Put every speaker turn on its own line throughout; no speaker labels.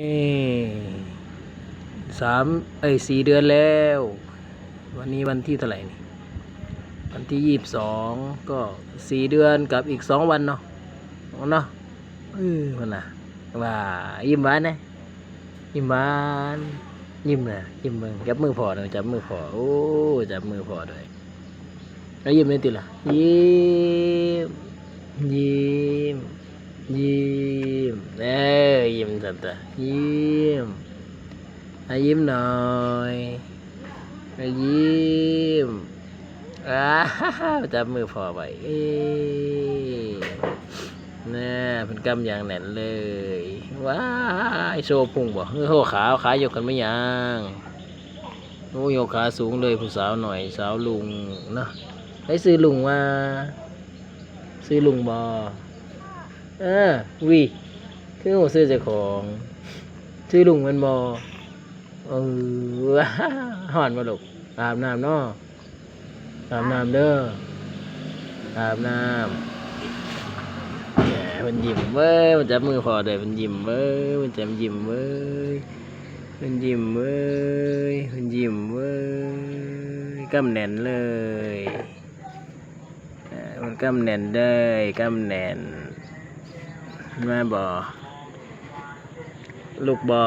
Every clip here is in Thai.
นี่สามเอ้สี่เดือนแล้ว วันนี้วันที่เท่าไหร่นี่วันที่ยี่สิบสองก็สี่เดือนกับอีกสองวันเนาะเอเนาะเออมันน่ะว่ายิ้มหวานนะยิ้มหวานยิ้มนะยิ้มมึงจับมือพอหน่อยจับมือพอโอ้จับมือพอด้วยแล้วยิ้มเลยติล่ะยิ้มยิ้มยิ้มเอ้ ยยิ้มจังตายิ้มอะยิ้มหน่อยอะยิ้มอ่าจับมือพอไปเอ้ยน่าเป็นกำอย่างแน่นเลย ว้ายโชว์พุงบ่เออโหขาขายกกันไม่ยังโอ้ยกขาสูงเลยผู้สาวหน่อยสาวลุงเนาะให้ซื้อลุงว่า ซื้อลุงบอเออวิ คือโหซื้อเจ้าของซื้อลุงมันบอเออหอนมาลูกอาบน้ำเนาะอาบน้ำเด้ออาบน้ำแหมมันยิ้มเว้ยมันจับมือพอเลยมันยิ้มเว้ยมันจับยิ้มเว้ยมันยิ้มเว้ยมันยิ้มเว้ยกำแหน่นเลยเอ่อมันกำแหน่นได้กำแหน่นมาบ่ ลูกบ่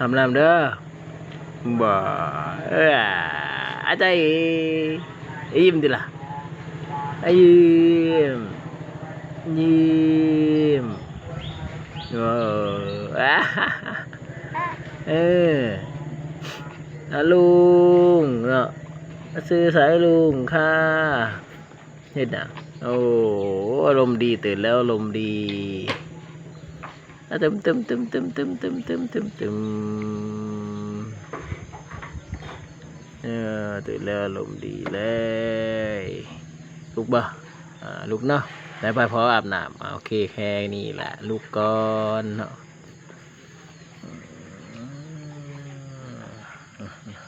อาบน้ำเด้อบ่เอออาจารย์ยิ้มดิล่ะอะยิ้มยิ้มโอ้อ่าเอออะลุงเนาะซื้อสายลุงค่ะเห็นอะโอ้อารมณ์ดีตื่นแล้วอารมณ์ดี อะตึมตึมตึมตึมตึมตึมตึมตึมตึมเออตื่นแล้วอารมดีเลยลูกบ่อ่าลูกเนาะแล้วไปพออาบน้ำโอเคแค่นี้แหละลูกก่อนเนาะอืม